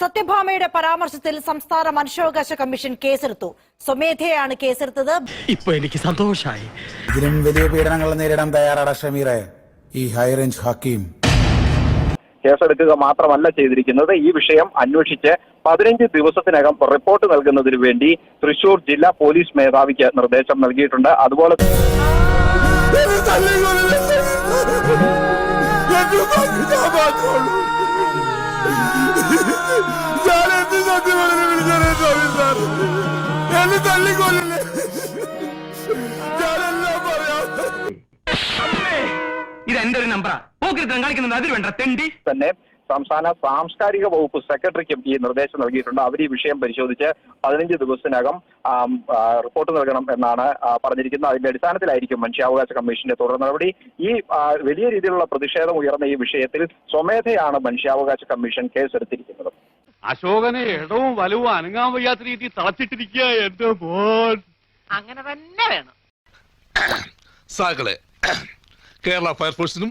സത്യഭാമയുടെ പരാമർശത്തിൽ സംസ്ഥാന മനുഷ്യാവകാശ കമ്മീഷൻ കേസെടുത്തു. സ്വമേധയാണ് കേസെടുത്തത്. ഇപ്പൊ എനിക്ക് സന്തോഷായി. ഇതിലും വലിയ പീഡനങ്ങൾ നേരിടാൻ തയ്യാറാണ് ഷമീറെ. ഈ ഹൈറേഞ്ച് ഹക്കീം. കേസെടുക്കുക മാത്രമല്ല ചെയ്തിരിക്കുന്നത്. ഈ വിഷയം അന്വേഷിച്ച് പതിനഞ്ച് ദിവസത്തിനകം റിപ്പോർട്ട് നൽകുന്നതിന് വേണ്ടി തൃശൂർ ജില്ലാ പോലീസ് മേധാവിക്ക് നിർദ്ദേശം നൽകിയിട്ടുണ്ട്. അതുപോലെ ഇത് എന്റെ ഒരു നമ്പറാ? പോക്കിരുത്തം കളിക്കുന്നത് അതിൽ വേണ്ട തെണ്ടി. തന്നെ സംസ്ഥാന സാംസ്കാരിക വകുപ്പ് സെക്രട്ടറിക്കും ഈ നിർദ്ദേശം നൽകിയിട്ടുണ്ട്. അവർ ഈ വിഷയം പരിശോധിച്ച് പതിനഞ്ച് ദിവസത്തിനകം റിപ്പോർട്ട് നൽകണം എന്നാണ് പറഞ്ഞിരിക്കുന്നത്. അതിന്റെ അടിസ്ഥാനത്തിലായിരിക്കും മനുഷ്യാവകാശ കമ്മീഷന്റെ തുടർ നടപടി. ഈ വലിയ രീതിയിലുള്ള പ്രതിഷേധം ഉയർന്ന ഈ വിഷയത്തിൽ സ്വമേധയാണ് മനുഷ്യാവകാശ കമ്മീഷൻ കേസെടുത്തിരിക്കുന്നത്. അശോകനെ ഇടവും വലവും അനങ്ങാൻ വയ്യാത്ത രീതിയിൽ തളച്ചിട്ടിരിക്കുക എന്റെ മോൻ. അങ്ങനെ തന്നെ വേണം. സാകളെ കേരള ഫയർഫോഴ്സിനും